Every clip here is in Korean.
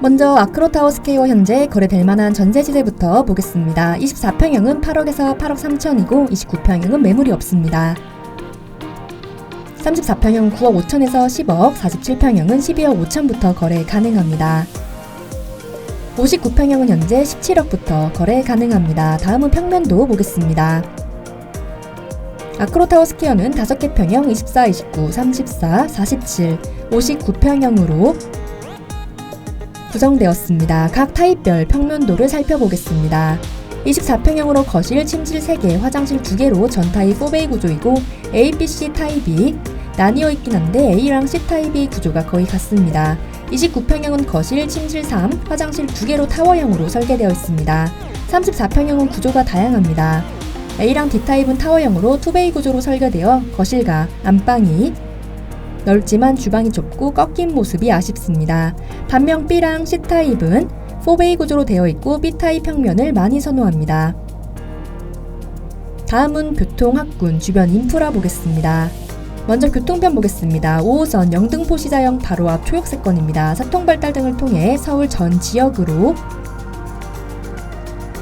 먼저 아크로타워 스퀘어 현재 거래될 만한 전세 시세부터 보겠습니다. 24평형은 8억에서 8억 3천이고 29평형은 매물이 없습니다. 34평형 9억 5천에서 10억, 47평형은 12억 5천부터 거래 가능합니다. 59평형은 현재 17억부터 거래 가능합니다. 다음은 평면도 보겠습니다. 아크로타워 스퀘어는 5개 평형 24, 29, 34, 47, 59평형으로 구성되었습니다. 각 타입별 평면도를 살펴보겠습니다. 24평형으로 거실, 침실 3개, 화장실 2개로 전 타입 4베이 구조이고 A, B, C 타입이 나뉘어 있긴 한데 A랑 C 타입이 구조가 거의 같습니다. 29평형은 거실, 침실 3, 화장실 2개로 타워형으로 설계되어 있습니다. 34평형은 구조가 다양합니다. A랑 D 타입은 타워형으로 2베이 구조로 설계되어 거실과 안방이 넓지만 주방이 좁고 꺾인 모습이 아쉽습니다. 반면 B랑 C타입은 4베이 구조로 되어 있고 B타입 평면을 많이 선호합니다. 다음은 교통, 학군, 주변 인프라 보겠습니다. 먼저 교통편 보겠습니다. 5호선 영등포 시자형 바로 앞 초역세권입니다. 사통발달 등을 통해 서울 전 지역으로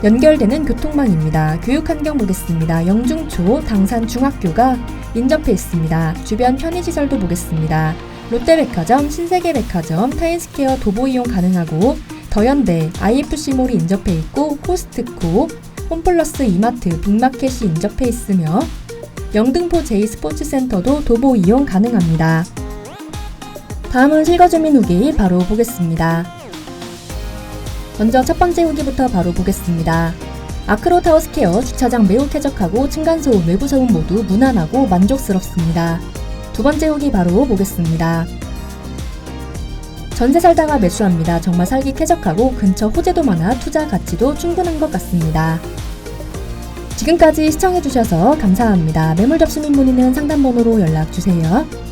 연결되는 교통망입니다. 교육 환경 보겠습니다. 영중초 당산 중학교가 인접해 있습니다. 주변 편의시설도 보겠습니다. 롯데백화점, 신세계백화점, 타인스퀘어 도보 이용 가능하고 더현대, IFC몰이 인접해 있고 코스트코, 홈플러스 이마트, 빅마켓이 인접해 있으며 영등포 제2스포츠센터도 도보 이용 가능합니다. 다음은 실거주민 후기 바로 보겠습니다. 먼저 첫 번째 후기부터 바로 보겠습니다. 아크로 타워 스퀘어 주차장 매우 쾌적하고 층간소음, 외부 소음 모두 무난하고 만족스럽습니다. 두 번째 후기 바로 보겠습니다. 전세 살다가 매수합니다. 정말 살기 쾌적하고 근처 호재도 많아 투자 가치도 충분한 것 같습니다. 지금까지 시청해주셔서 감사합니다. 매물 접수민 문의는 상담번호로 연락주세요.